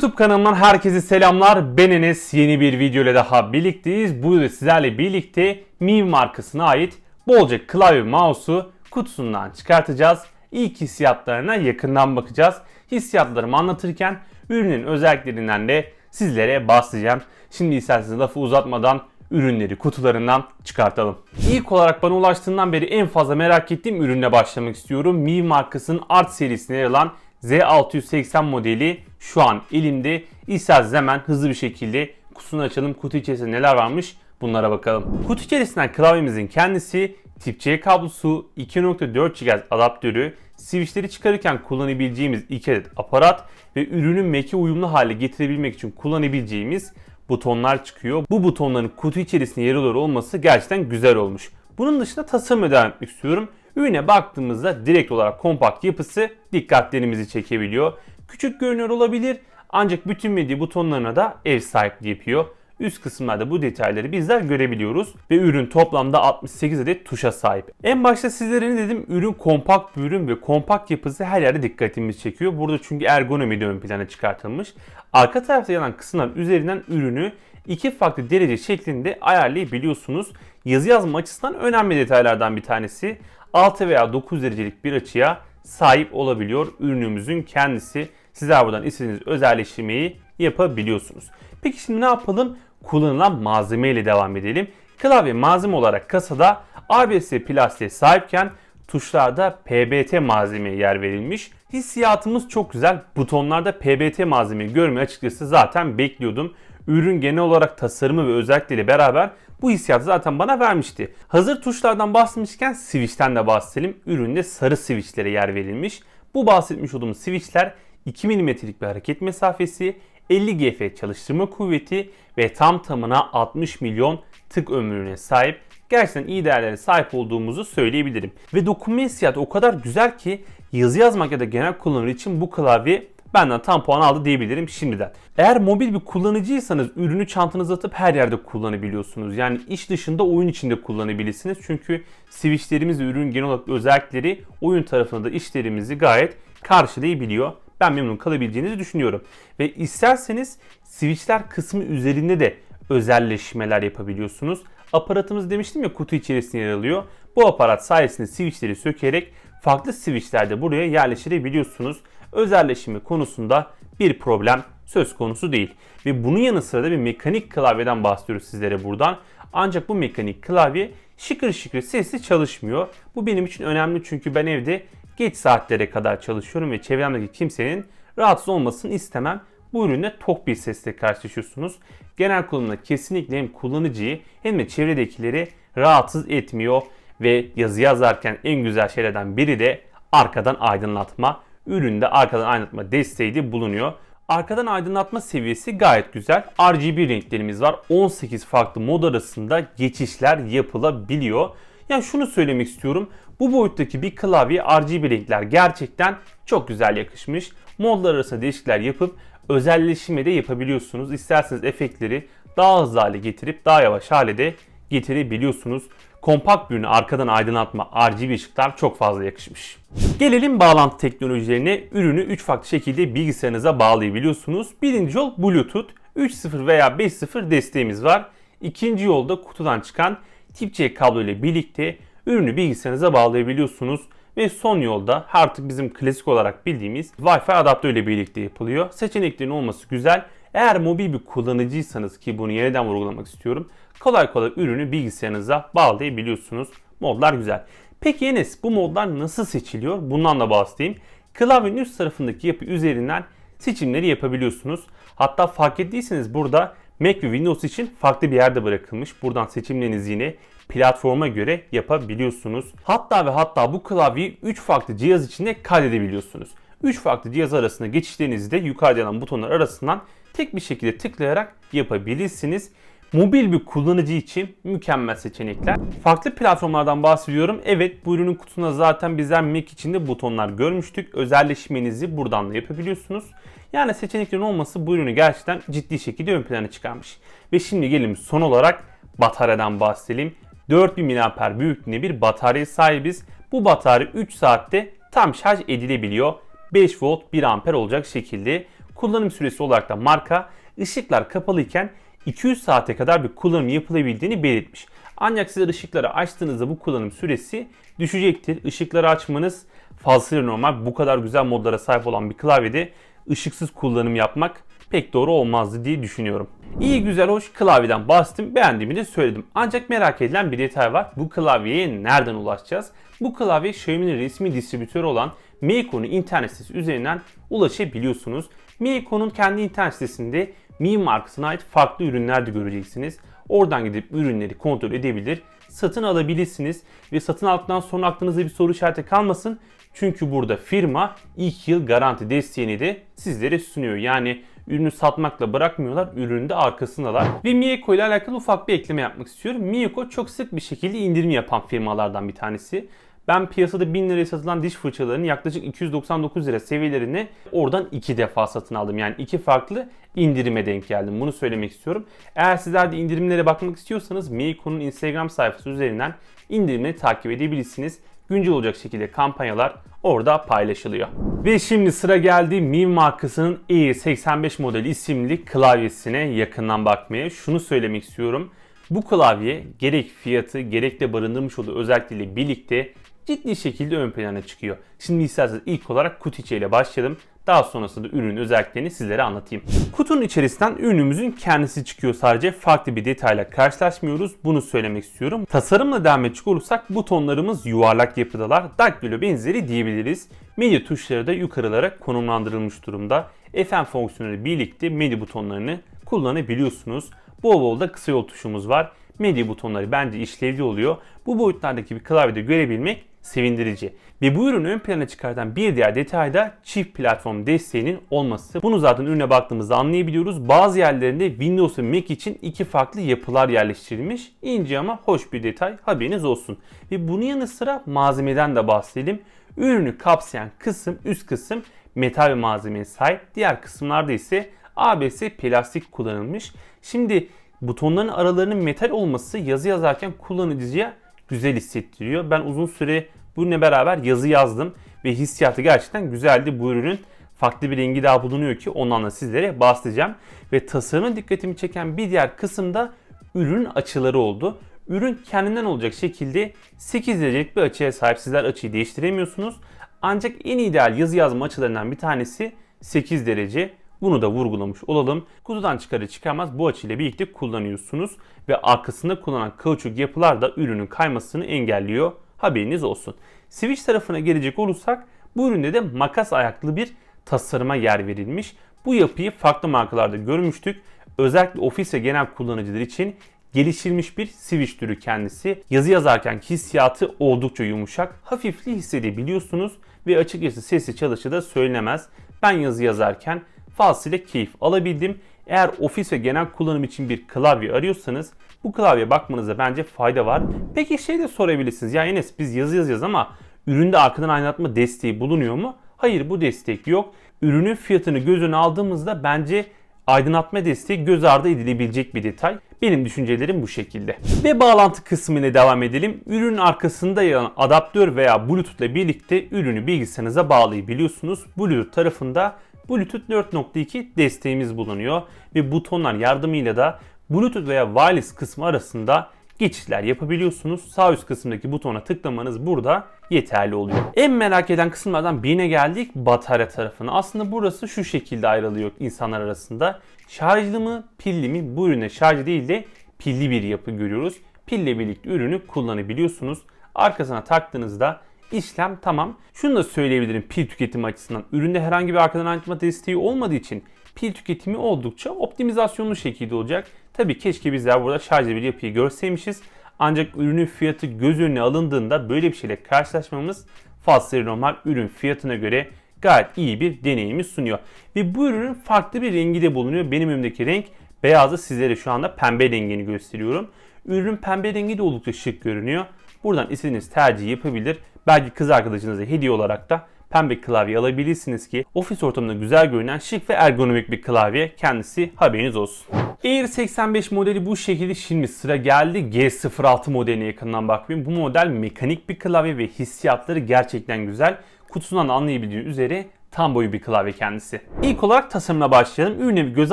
YouTube kanalımdan herkese selamlar. Ben Enes. Yeni bir video ile daha birlikteyiz. Bu sizlerle birlikte Miv markasına ait bolca klavye mouse'u kutusundan çıkartacağız. İlk hissiyatlarına yakından bakacağız. Hissiyatlarımı anlatırken ürünün özelliklerinden de sizlere bahsedeceğim. Şimdi isterseniz lafı uzatmadan ürünleri kutularından çıkartalım. İlk olarak bana ulaştığından beri en fazla merak ettiğim ürünle başlamak istiyorum. Miv markasının Art serisine yer alan Z680 modeli şu an elimde. İsterseniz hemen hızlı bir şekilde kutusunu açalım. Kutu içerisinde neler varmış bunlara bakalım. Kutu içerisinden klavyemizin kendisi tip C kablosu, 2.4 GHz adaptörü, switchleri çıkarırken kullanabileceğimiz 2 adet aparat ve ürünün Mac'e uyumlu hale getirebilmek için kullanabileceğimiz butonlar çıkıyor. Bu butonların kutu içerisinde yer alıyor olması gerçekten güzel olmuş. Bunun dışında tasarıma devam etmek istiyorum. Ürüne baktığımızda direkt olarak kompakt yapısı dikkatlerimizi çekebiliyor. Küçük görünüyor olabilir ancak bütün medya butonlarına da ev sahipliği yapıyor. Üst kısımlarda bu detayları bizler görebiliyoruz ve ürün toplamda 68 adet tuşa sahip. En başta sizlere ne dedim? Ürün kompakt bir ürün ve kompakt yapısı her yerde dikkatimizi çekiyor. Burada çünkü ergonomi de ön plana çıkartılmış. Arka tarafta yanan kısımlar üzerinden ürünü iki farklı derece şeklinde ayarlayabiliyorsunuz. Yazı yazma açısından önemli detaylardan bir tanesi. 6 veya 9 derecelik bir açıya sahip olabiliyor ürünümüzün kendisi. Sizler buradan istediğiniz özelleştirmeyi yapabiliyorsunuz. Peki şimdi ne yapalım? Kullanılan malzeme ile devam edelim. Klavye malzeme olarak kasada ABS plastiğe sahipken tuşlarda PBT malzemeye yer verilmiş. Hissiyatımız çok güzel. Butonlarda PBT malzemeyi görmeyi açıkçası zaten bekliyordum. Ürün genel olarak tasarımı ve özellikleriyle beraber bu hissiyatı zaten bana vermişti. Hazır tuşlardan bahsetmişken switch'ten de bahsedelim. Üründe sarı switchlere yer verilmiş. Bu bahsetmiş olduğumuz switchler 2 mm'lik bir hareket mesafesi, 50 GF çalıştırma kuvveti ve tam tamına 60 milyon tık ömrüne sahip. Gerçekten iyi değerlere sahip olduğumuzu söyleyebilirim. Ve dokunma hissiyatı o kadar güzel ki yazı yazmak ya da genel kullanım için bu klavye benden tam puan aldı diyebilirim şimdiden. Eğer mobil bir kullanıcıysanız ürünü çantanıza atıp her yerde kullanabiliyorsunuz. Yani iş dışında oyun içinde kullanabilirsiniz. Çünkü switchlerimiz ve ürün genel olarak özellikleri oyun tarafında da işlerimizi gayet karşılayabiliyor. Ben memnun kalabileceğinizi düşünüyorum. Ve isterseniz switchler kısmı üzerinde de özelleşmeler yapabiliyorsunuz. Aparatımız demiştim ya kutu içerisinde yer alıyor. Bu aparat sayesinde switchleri sökerek farklı switchlerde buraya yerleştirebiliyorsunuz. Özelleşimi konusunda bir problem söz konusu değil. Ve bunun yanı sıra da bir mekanik klavyeden bahsediyoruz sizlere buradan. Ancak bu mekanik klavye şıkır şıkır sesli çalışmıyor. Bu benim için önemli çünkü ben evde geç saatlere kadar çalışıyorum ve çevremdeki kimsenin rahatsız olmasını istemem. Bu ürünle tok bir sesle karşılaşıyorsunuz. Genel kullanımda kesinlikle hem kullanıcıyı hem de çevredekileri rahatsız etmiyor ve yazı yazarken en güzel şeylerden biri de arkadan aydınlatma. Üründe arkadan aydınlatma desteği de bulunuyor. Arkadan aydınlatma seviyesi gayet güzel. RGB renklerimiz var. 18 farklı mod arasında geçişler yapılabiliyor. Yani şunu söylemek istiyorum. Bu boyuttaki bir klavye RGB renkler gerçekten çok güzel yakışmış. Modlar arasında değişiklikler yapıp özelleşme de yapabiliyorsunuz. İsterseniz efektleri daha hızlı hale getirip daha yavaş hale de getirebiliyorsunuz. Kompakt bir ürünü arkadan aydınlatma RGB ışıklar çok fazla yakışmış. Gelelim bağlantı teknolojilerine. Ürünü 3 farklı şekilde bilgisayarınıza bağlayabiliyorsunuz. Birinci yol Bluetooth 3.0 veya 5.0 desteğimiz var. İkinci yolda kutudan çıkan tip C kablo ile birlikte ürünü bilgisayarınıza bağlayabiliyorsunuz. Ve son yolda artık bizim klasik olarak bildiğimiz Wi-Fi adaptör ile birlikte yapılıyor. Seçeneklerin olması güzel. Eğer mobil bir kullanıcıysanız ki bunu yeniden vurgulamak istiyorum. Kolay kolay ürünü bilgisayarınıza bağlayabiliyorsunuz. Modlar güzel. Peki Enes bu modlar nasıl seçiliyor? Bundan da bahsedeyim. Klavyenin üst tarafındaki yapı üzerinden seçimleri yapabiliyorsunuz. Hatta fark ettiyseniz burada Mac ve Windows için farklı bir yerde bırakılmış. Buradan seçimlerinizi yine platforma göre yapabiliyorsunuz. Hatta ve hatta bu klavyeyi 3 farklı cihaz içinde kaydedebiliyorsunuz. 3 farklı cihaz arasında geçişlerinizi de yukarıda yanan butonlar arasından tek bir şekilde tıklayarak yapabilirsiniz. Mobil bir kullanıcı için mükemmel seçenekler. Farklı platformlardan bahsediyorum. Evet bu ürünün kutusunda zaten bizler Mac içinde butonlar görmüştük. Özelleşmenizi buradan da yapabiliyorsunuz. Yani seçeneklerin olması bu ürünü gerçekten ciddi şekilde ön plana çıkarmış. Ve şimdi gelin son olarak bataryadan bahsedelim. 4000 mAh büyüklüğünde bir batarya sahibiz. Bu batarya 3 saatte tam şarj edilebiliyor. 5 volt 1 amper olacak şekilde Kullanım süresi olarak da marka ışıklar kapalıyken 200 saate kadar bir kullanım yapılabildiğini belirtmiş. Ancak siz ışıkları açtığınızda bu kullanım süresi düşecektir. Işıkları açmanız fazlasıyla normal. Bu kadar güzel modlara sahip olan bir klavyede ışıksız kullanım yapmak pek doğru olmazdı diye düşünüyorum. İyi güzel hoş klavyeden bahsettim. Beğendiğimi de söyledim. Ancak merak edilen bir detay var. Bu klavyeye nereden ulaşacağız? Bu klavye Xiaomi'nin resmi distribütörü olan Meiko'nun internet sitesi üzerinden ulaşabiliyorsunuz. Meiko'nun kendi internet sitesinde Mi markasına ait farklı ürünler de göreceksiniz. Oradan gidip ürünleri kontrol edebilir, satın alabilirsiniz ve satın aldıktan sonra aklınızda bir soru işareti kalmasın. Çünkü burada firma ilk yıl garanti desteğini de sizlere sunuyor. Yani ürünü satmakla bırakmıyorlar, ürünün de arkasındalar. Ve Miyako ile alakalı ufak bir ekleme yapmak istiyorum. Miyako çok sık bir şekilde indirim yapan firmalardan bir tanesi. Ben piyasada 1000 liraya satılan diş fırçalarının yaklaşık 299 lira seviyelerini oradan iki defa satın aldım. Yani iki farklı indirime denk geldim. Bunu söylemek istiyorum. Eğer sizler de indirimlere bakmak istiyorsanız Meiko'nun Instagram sayfası üzerinden indirimleri takip edebilirsiniz. Güncel olacak şekilde kampanyalar orada paylaşılıyor. Ve şimdi sıra geldi Mi markasının E85 modeli isimli klavyesine yakından bakmaya. Şunu söylemek istiyorum. Bu klavye gerek fiyatı gerek de barındırmış olduğu özellikleriyle birlikte ciddi şekilde ön plana çıkıyor. Şimdi isterseniz ilk olarak kutu içeriğiyle başlayalım. Daha sonrasında ürünün özelliklerini sizlere anlatayım. Kutunun içerisinden ürünümüzün kendisi çıkıyor sadece. Farklı bir detayla karşılaşmıyoruz. Bunu söylemek istiyorum. Tasarımla devam edecek olursak butonlarımız yuvarlak yapıdalar. Daktilo benzeri diyebiliriz. Medya tuşları da yukarılara konumlandırılmış durumda. FM fonksiyonuyla birlikte medya butonlarını kullanabiliyorsunuz. Bol bol da kısa yol tuşumuz var. Medya butonları bence işlevli oluyor. Bu boyutlardaki bir klavyede görebilmek sevindirici. Ve bu ürünü ön plana çıkartan bir diğer detay da çift platform desteğinin olması. Bunu zaten ürüne baktığımızda anlayabiliyoruz. Bazı yerlerinde Windows ve Mac için iki farklı yapılar yerleştirilmiş. İnce ama hoş bir detay haberiniz olsun. Ve bunun yanı sıra malzemeden de bahsedelim. Ürünü kapsayan kısım üst kısım metal malzemeye sahip. Diğer kısımlarda ise ABS plastik kullanılmış. Şimdi butonların aralarının metal olması yazı yazarken kullanıcıya güzel hissettiriyor. Ben uzun süre bununla beraber yazı yazdım ve hissiyatı gerçekten güzeldi bu ürünün. Farklı bir rengi daha bulunuyor ki ondan da sizlere bahsedeceğim. Ve tasarımın dikkatimi çeken bir diğer kısımda ürünün açıları oldu. Ürün kendinden olacak şekilde 8 derecelik bir açıya sahip. Sizler açıyı değiştiremiyorsunuz. Ancak en ideal yazı yazma açılarından bir tanesi 8 derece. Bunu da vurgulamış olalım. Kutudan çıkarı çıkarmaz bu açıyla birlikte kullanıyorsunuz ve arkasında kullanılan kauçuk yapılar da ürünün kaymasını engelliyor. Haberiniz olsun. Switch tarafına gelecek olursak bu üründe de makas ayaklı bir tasarıma yer verilmiş. Bu yapıyı farklı markalarda görmüştük. Özellikle ofis ve genel kullanıcılar için geliştirilmiş bir switch türü kendisi. Yazı yazarken hissiyatı oldukça yumuşak. Hafifliği hissedebiliyorsunuz ve açıkçası sesi çalışı da söylenemez. Ben yazı yazarken fazlasıyla keyif alabildim. Eğer ofis ve genel kullanım için bir klavye arıyorsanız bu klavyeye bakmanıza bence fayda var. Peki şey de sorabilirsiniz. Ya Enes biz yazı yazıyoruz ama üründe arkadan aydınlatma desteği bulunuyor mu? Hayır bu destek yok. Ürünün fiyatını göz önüne aldığımızda bence aydınlatma desteği göz ardı edilebilecek bir detay. Benim düşüncelerim bu şekilde. Ve bağlantı kısmına devam edelim. Ürünün arkasında yer alan adaptör veya Bluetooth ile birlikte ürünü bilgisayarınıza bağlayabiliyorsunuz. Bluetooth tarafında Bluetooth 4.2 desteğimiz bulunuyor ve butonlar yardımıyla da Bluetooth veya wireless kısmı arasında geçişler yapabiliyorsunuz. Sağ üst kısımdaki butona tıklamanız burada yeterli oluyor. En merak eden kısımlardan birine geldik batarya tarafına. Aslında burası şu şekilde ayrılıyor insanlar arasında. Şarjlı mı pilli mi bu ürüne şarj değil de pilli bir yapı görüyoruz. Pille birlikte ürünü kullanabiliyorsunuz. Arkasına taktığınızda işlem tamam. Şunu da söyleyebilirim pil tüketimi açısından. Üründe herhangi bir arkadan aydınlatma desteği olmadığı için pil tüketimi oldukça optimizasyonlu şekilde olacak. Tabii keşke bizler burada şarjlı bir yapıyı görseymişiz. Ancak ürünün fiyatı göz önüne alındığında böyle bir şeyle karşılaşmamız fazlasıyla normal ürün fiyatına göre gayet iyi bir deneyimi sunuyor. Ve bu ürünün farklı bir rengi de bulunuyor. Benim önümdeki renk beyazı sizlere şu anda pembe rengini gösteriyorum. Ürünün pembe rengi de oldukça şık görünüyor. Buradan istediğiniz tercih yapabilir. Belki kız arkadaşınıza hediye olarak da pembe klavye alabilirsiniz ki ofis ortamında güzel görünen şık ve ergonomik bir klavye kendisi haberiniz olsun. Air 85 modeli bu şekilde şimdi sıra geldi G06 modeline yakından bakmayın. Bu model mekanik bir klavye ve hissiyatları gerçekten güzel. Kutusundan anlayabildiğiniz üzere tam boyu bir klavye kendisi. İlk olarak tasarımına başlayalım. Ürüne bir göz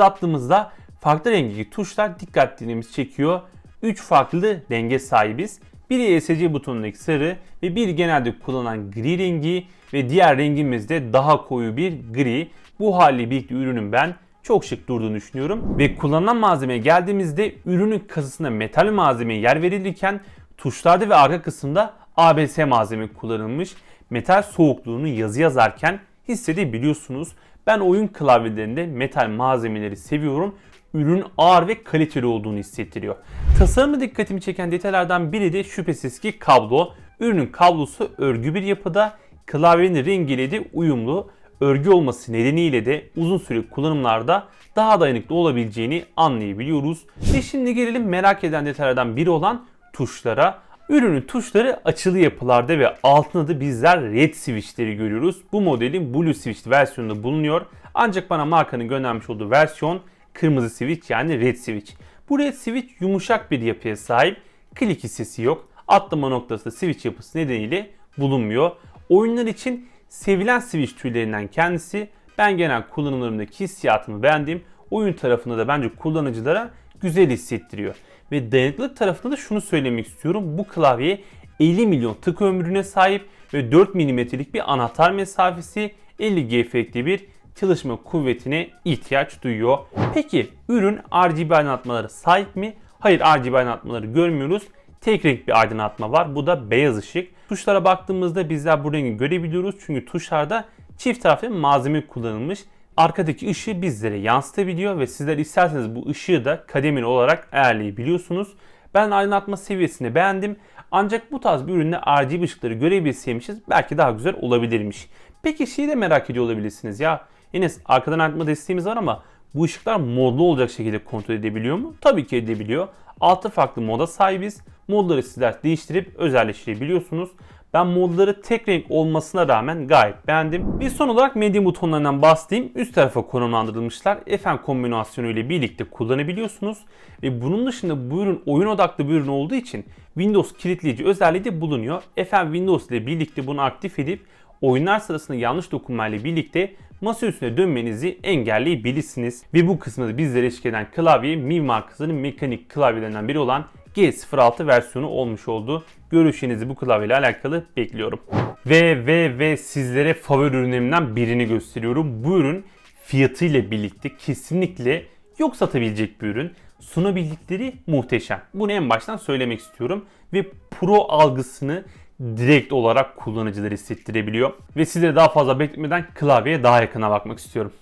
attığımızda farklı renkteki tuşlar dikkatlerimizi çekiyor. 3 farklı renge sahibiz. Biri ESC butonundaki sarı ve bir genelde kullanılan gri rengi ve diğer rengimiz de daha koyu bir gri. Bu haliyle birlikte ürünün ben çok şık durduğunu düşünüyorum. Ve kullanılan malzemeye geldiğimizde ürünün kasasında metal malzemeye yer verilirken tuşlarda ve arka kısımda ABS malzeme kullanılmış. Metal soğukluğunu yazı yazarken hissedebiliyorsunuz. Ben oyun klavyelerinde metal malzemeleri seviyorum. Ürün ağır ve kaliteli olduğunu hissettiriyor. Tasarımı dikkatimi çeken detaylardan biri de şüphesiz ki kablo. Ürünün kablosu örgü bir yapıda, klavyenin rengiyle de uyumlu. Örgü olması nedeniyle de uzun süre kullanımlarda daha dayanıklı olabileceğini anlayabiliyoruz. Ve şimdi gelelim merak eden detaylardan biri olan tuşlara. Ürünün tuşları açılı yapılarda ve altında da bizler red switchleri görüyoruz. Bu modelin blue switch versiyonunda bulunuyor. Ancak bana markanın göndermiş olduğu versiyon kırmızı switch yani red switch. Bu red switch yumuşak bir yapıya sahip. Klik hissesi yok. Atlama noktası da switch yapısı nedeniyle bulunmuyor. Oyunlar için sevilen switch türlerinden kendisi. Ben genel kullanımlarımdaki hissiyatımı beğendim. Oyun tarafında da bence kullanıcılara güzel hissettiriyor. Ve dayanıklılık tarafında da şunu söylemek istiyorum. Bu klavye 50 milyon tık ömrüne sahip ve 4 mm'lik bir anahtar mesafesi 50 G efekti bir çalışma kuvvetine ihtiyaç duyuyor. Peki ürün RGB aydınlatmaları sahip mi? Hayır RGB aydınlatmaları görmüyoruz. Tek renk bir aydınlatma var. Bu da beyaz ışık. Tuşlara baktığımızda bizler bu rengi görebiliyoruz. Çünkü tuşlarda çift taraflı malzeme kullanılmış. Arkadaki ışığı bizlere yansıtabiliyor ve sizler isterseniz bu ışığı da kademeli olarak ayarlayabiliyorsunuz. Ben aydınlatma seviyesini beğendim. Ancak bu tarz bir üründe RGB ışıkları görebilseymişiz belki daha güzel olabilirmiş. Peki şeyi de merak ediyor olabilirsiniz ya. Enes arkadan aydınlatma desteğimiz var ama bu ışıklar modlu olacak şekilde kontrol edebiliyor mu? Tabii ki edebiliyor. 6 farklı moda sahibiz. Modları sizler değiştirip özelleştirebiliyorsunuz. Ben modları tek renk olmasına rağmen gayet beğendim. Bir son olarak medya butonlarından bahsedeyim. Üst tarafa konumlandırılmışlar. FM kombinasyonu ile birlikte kullanabiliyorsunuz. Ve bunun dışında bu ürün oyun odaklı bir ürün olduğu için Windows kilitleyici özelliği de bulunuyor. FM Windows ile birlikte bunu aktif edip oyunlar sırasında yanlış dokunmayla birlikte masa üstüne dönmenizi engelleyebilirsiniz. Ve bu kısmı bizlere eşlik eden klavye Mi markasının mekanik klavyelerinden biri olan G06 versiyonu olmuş oldu. Görüşlerinizi bu klavyeyle alakalı bekliyorum. Ve ve ve sizlere favori ürünlerimden birini gösteriyorum. Bu ürün fiyatıyla birlikte kesinlikle yok satabilecek bir ürün. Sunabildikleri muhteşem. Bunu en baştan söylemek istiyorum. Ve pro algısını direkt olarak kullanıcılar hissettirebiliyor. Ve sizlere daha fazla beklemeden klavyeye daha yakına bakmak istiyorum.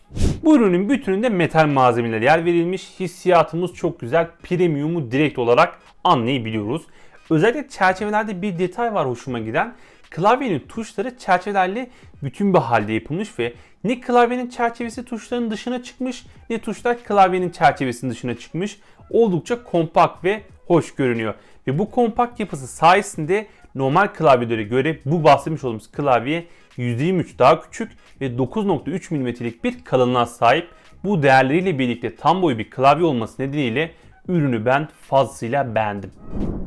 Bu ürünün bütününde metal malzemeler yer verilmiş. Hissiyatımız çok güzel. Premium'u direkt olarak anlayabiliyoruz. Özellikle çerçevelerde bir detay var hoşuma giden. Klavyenin tuşları çerçevelerle bütün bir halde yapılmış ve ne klavyenin çerçevesi tuşların dışına çıkmış ne tuşlar klavyenin çerçevesinin dışına çıkmış. Oldukça kompakt ve hoş görünüyor. Ve bu kompakt yapısı sayesinde normal klavyelere göre bu bahsetmiş olduğumuz klavye %23 daha küçük ve 9.3 mm'lik bir kalınlığa sahip. Bu değerleriyle birlikte tam boyu bir klavye olması nedeniyle ürünü ben fazlasıyla beğendim.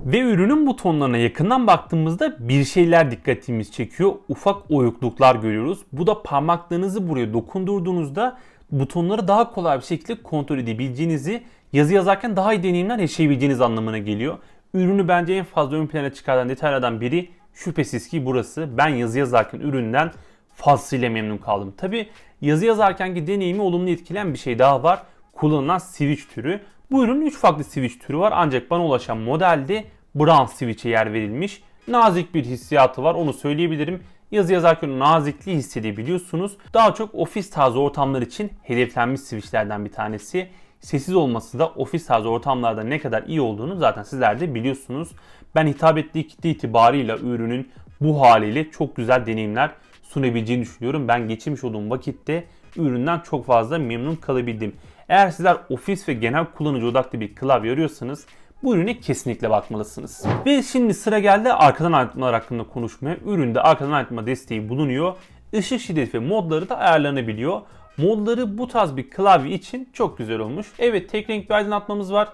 Ve ürünün butonlarına yakından baktığımızda bir şeyler dikkatimizi çekiyor. Ufak oyukluklar görüyoruz. Bu da parmaklarınızı buraya dokundurduğunuzda butonları daha kolay bir şekilde kontrol edebileceğinizi, yazı yazarken daha iyi deneyimler yaşayabileceğiniz anlamına geliyor. Ürünü bence en fazla ön plana çıkaran detaylardan biri şüphesiz ki burası. Ben yazı yazarken üründen fazlasıyla memnun kaldım. Tabi yazı yazarkenki deneyimi olumlu etkileyen bir şey daha var. Kullanılan switch türü. Bu ürünün 3 farklı switch türü var ancak bana ulaşan modelde brown switch'e yer verilmiş. Nazik bir hissiyatı var onu söyleyebilirim. Yazı yazarken nazikliği hissedebiliyorsunuz. Daha çok ofis tarzı ortamlar için hedeflenmiş switchlerden bir tanesi. Sessiz olması da ofis tarzı ortamlarda ne kadar iyi olduğunu zaten sizler de biliyorsunuz. Ben hitap ettiği kitle itibarıyla ürünün bu haliyle çok güzel deneyimler sunabileceğini düşünüyorum. Ben geçirmiş olduğum vakitte üründen çok fazla memnun kalabildim. Eğer sizler ofis ve genel kullanıcı odaklı bir klavye arıyorsanız bu ürüne kesinlikle bakmalısınız. Ve şimdi sıra geldi arkadan aydınlatmalar hakkında konuşmaya. Üründe arkadan aydınlatma desteği bulunuyor. Işık şiddeti ve modları da ayarlanabiliyor. Modları bu tarz bir klavye için çok güzel olmuş. Evet tek renk bir aydınlatmamız var.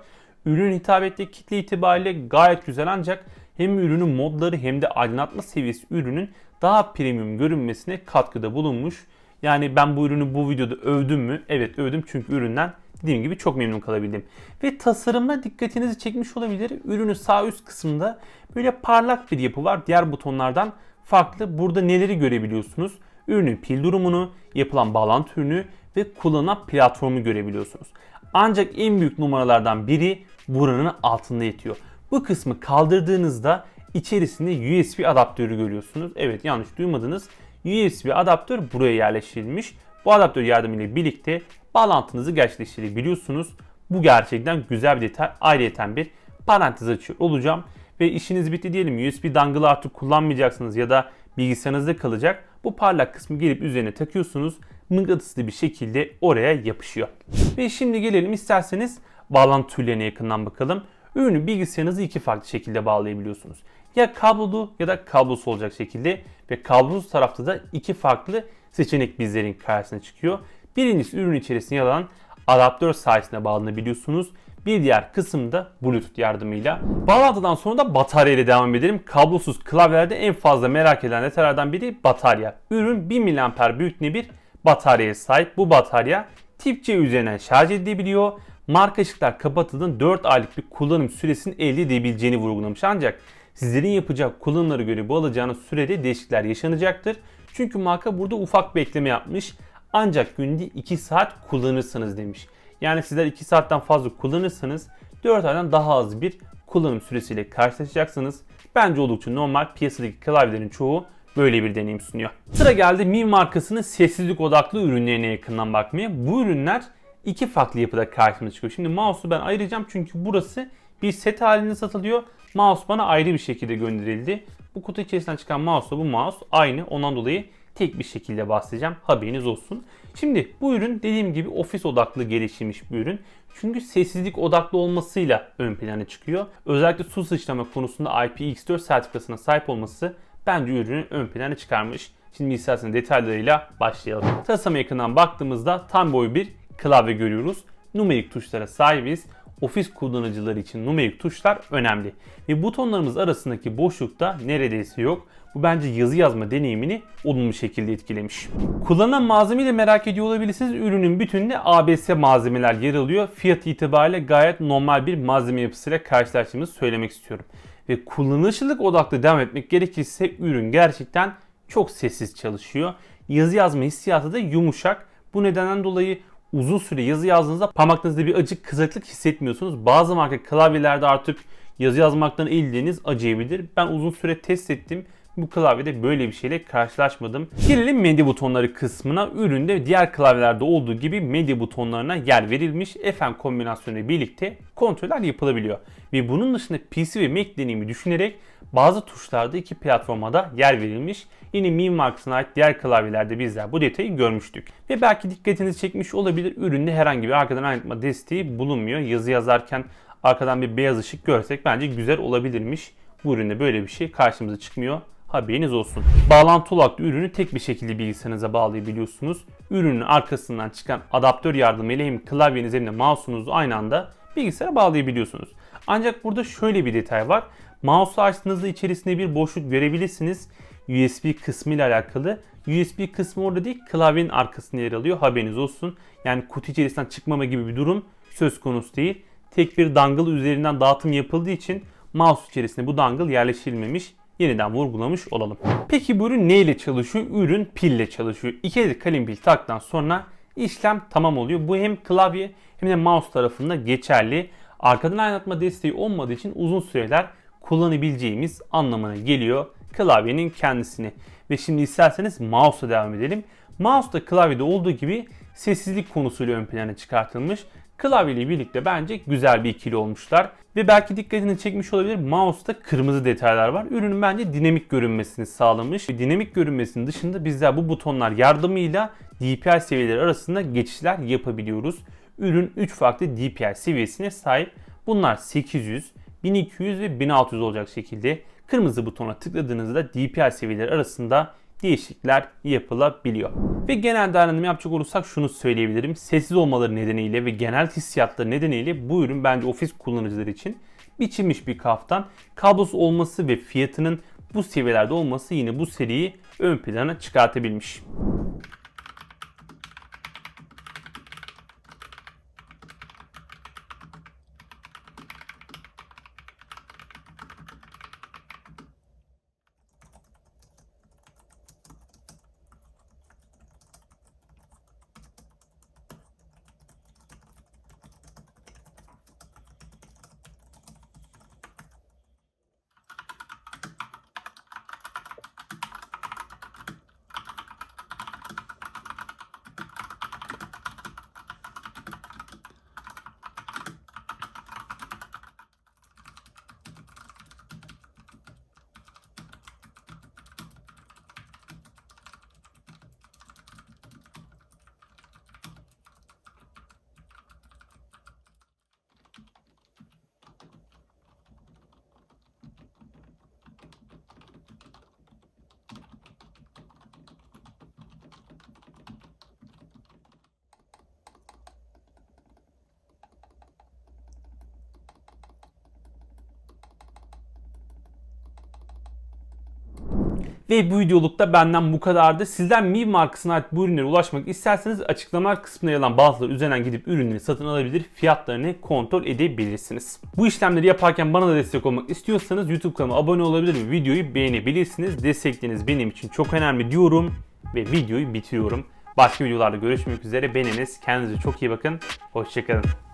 Ürün hitap ettiği kitle itibariyle gayet güzel ancak hem ürünün modları hem de aydınlatma seviyesi ürünün daha premium görünmesine katkıda bulunmuş. Yani ben bu ürünü bu videoda övdüm mü? Evet övdüm çünkü üründen dediğim gibi çok memnun kalabildim. Ve tasarımına dikkatinizi çekmiş olabilir. Ürünün sağ üst kısmında böyle parlak bir yapı var. Diğer butonlardan farklı. Burada neleri görebiliyorsunuz? Ürünün pil durumunu, yapılan bağlantı ürünü ve kullanılan platformu görebiliyorsunuz. Ancak en büyük numaralardan biri buranın altında yatıyor. Bu kısmı kaldırdığınızda içerisinde USB adaptörü görüyorsunuz. Evet yanlış duymadınız. USB adaptör buraya yerleştirilmiş. Bu adaptör yardımıyla birlikte bağlantınızı gerçekleştirebiliyorsunuz. Bu gerçekten güzel bir detay. Ayrıyeten bir parantez açıyor olacağım. Ve işiniz bitti diyelim USB dangle'ı artık kullanmayacaksınız ya da bilgisayarınızda kalacak. Bu parlak kısmı gelip üzerine takıyorsunuz. Mıknatıslı bir şekilde oraya yapışıyor. Ve şimdi gelelim isterseniz bağlantı türlerine yakından bakalım. Ürünü bilgisayarınızı iki farklı şekilde bağlayabiliyorsunuz. Ya kablolu ya da kablosuz olacak şekilde ve kablosuz tarafta da iki farklı seçenek bizlerin karşısına çıkıyor. Birincisi ürün içerisinde yer alan adaptör sayesinde bağlanabiliyorsunuz. Bir diğer kısımda Bluetooth yardımıyla. Bağlantıdan sonra da batarya ile devam edelim. Kablosuz klavyelerde en fazla merak edilen detaylardan biri batarya. Ürün 1000 mAh büyüklüğünde bir bataryaya sahip. Bu batarya tip C üzerinden şarj edilebiliyor. Marka ışıklar kapatıldığında 4 aylık bir kullanım süresini elde edebileceğini vurgulamış. Ancak sizlerin yapacak kullanımlara göre bu alacağınız sürede değişiklikler yaşanacaktır. Çünkü marka burada ufak bir ekleme yapmış. Ancak günde 2 saat kullanırsanız demiş. Yani sizler 2 saatten fazla kullanırsanız 4 aydan daha az bir kullanım süresiyle karşılaşacaksınız. Bence oldukça normal. Piyasadaki klavyelerin çoğu böyle bir deneyim sunuyor. Sıra geldi Mi markasının sessizlik odaklı ürünlerine yakından bakmaya. Bu ürünler iki farklı yapıda karşımıza çıkıyor. Şimdi mouse'u ben ayıracağım çünkü burası bir set halinde satılıyor. Mouse bana ayrı bir şekilde gönderildi. Bu kutu içerisinden çıkan mouse bu mouse aynı. Ondan dolayı tek bir şekilde bahsedeceğim. Haberiniz olsun. Şimdi bu ürün dediğim gibi ofis odaklı geliştirilmiş bir ürün. Çünkü sessizlik odaklı olmasıyla ön plana çıkıyor. Özellikle su sıçrama konusunda IPX4 sertifikasına sahip olması bence ürünü ön plana çıkarmış. Şimdi isterseniz detaylarıyla başlayalım. Tasarım yakından baktığımızda tam boy bir klavye görüyoruz. Numerik tuşlara sahibiz. Ofis kullanıcıları için numerik tuşlar önemli. Ve butonlarımız arasındaki boşlukta neredeyse yok. Bu bence yazı yazma deneyimini olumlu şekilde etkilemiş. Kullanılan malzemeyi de merak ediyor olabilirsiniz. Ürünün bütününde ABS malzemeler yer alıyor. Fiyat itibariyle gayet normal bir malzeme yapısıyla karşılaştığımızı söylemek istiyorum. Ve kullanışlılık odaklı devam etmek gerekirse ürün gerçekten çok sessiz çalışıyor. Yazı yazma hissiyatı da yumuşak. Bu nedenden dolayı uzun süre yazı yazdığınızda parmaklarınızda bir acı kızaklık hissetmiyorsunuz. Bazı marka klavyelerde artık yazı yazmaktan elleriniz acıyabilir. Ben uzun süre test ettim. Bu klavyede böyle bir şeyle karşılaşmadım. Gelelim medya butonları kısmına. Üründe diğer klavyelerde olduğu gibi medya butonlarına yer verilmiş. FM kombinasyonu birlikte kontroller yapılabiliyor. Ve bunun dışında PC ve Mac deneyimi düşünerek bazı tuşlarda iki platforma da yer verilmiş. Yine Mi markasına ait diğer klavyelerde bizler bu detayı görmüştük. Ve belki dikkatinizi çekmiş olabilir üründe herhangi bir arkadan aydınlatma desteği bulunmuyor. Yazı yazarken arkadan bir beyaz ışık görsek bence güzel olabilirmiş. Bu üründe böyle bir şey karşımıza çıkmıyor. Haberiniz olsun. Bağlantı olarak ürünü tek bir şekilde bilgisayarınıza bağlayabiliyorsunuz. Ürünün arkasından çıkan adaptör yardımıyla hem klavyeniz hem de mouse'unuzu aynı anda bilgisayara bağlayabiliyorsunuz. Ancak burada şöyle bir detay var. Mouse'u açtığınızda içerisinde bir boşluk görebilirsiniz. USB kısmı ile alakalı. USB kısmı orada değil klavyenin arkasında yer alıyor. Haberiniz olsun. Yani kutu içerisinden çıkmama gibi bir durum söz konusu değil. Tek bir dangle üzerinden dağıtım yapıldığı için mouse içerisinde bu dangle yerleştirilmemiş yeniden vurgulamış olalım. Peki bu ürün ne ile çalışıyor? Ürün pille çalışıyor. İki adet kalem pil taktıktan sonra işlem tamam oluyor. Bu hem klavye hem de mouse tarafında geçerli. Arkadan aydınlatma desteği olmadığı için uzun süreler kullanabileceğimiz anlamına geliyor klavyenin kendisini. Ve şimdi isterseniz mouse'a devam edelim. Mouse da klavyede olduğu gibi sessizlik konusuyla ön plana çıkartılmış. Klavye ile birlikte bence güzel bir ikili olmuşlar. Ve belki dikkatini çekmiş olabilir mouse'da kırmızı detaylar var. Ürünün bence dinamik görünmesini sağlamış. Ve dinamik görünmesinin dışında bizler bu butonlar yardımıyla DPI seviyeleri arasında geçişler yapabiliyoruz. Ürün 3 farklı DPI seviyesine sahip. Bunlar 800, 1200 ve 1600 olacak şekilde kırmızı butona tıkladığınızda DPI seviyeleri arasında değişiklikler yapılabiliyor. Ve genel değerlendirme yapacak olursak şunu söyleyebilirim. Sessiz olmaları nedeniyle ve genel hissiyatları nedeniyle bu ürün bence ofis kullanıcıları için biçilmiş bir kaftan. Kablosuz olması ve fiyatının bu seviyelerde olması yine bu seriyi ön plana çıkartabilmiş. Ve bu videolukta benden bu kadardı. Sizden Miv markasına ait bu ürünlere ulaşmak isterseniz açıklamalar kısmına yer bazıları üzerinden gidip ürünleri satın alabilir, fiyatlarını kontrol edebilirsiniz. Bu işlemleri yaparken bana da destek olmak istiyorsanız YouTube kanalıma abone olabilir ve videoyu beğenebilirsiniz. Destekleriniz benim için çok önemli diyorum ve videoyu bitiriyorum. Başka videolarda görüşmek üzere. Ben. Kendinize çok iyi bakın. Hoşçakalın.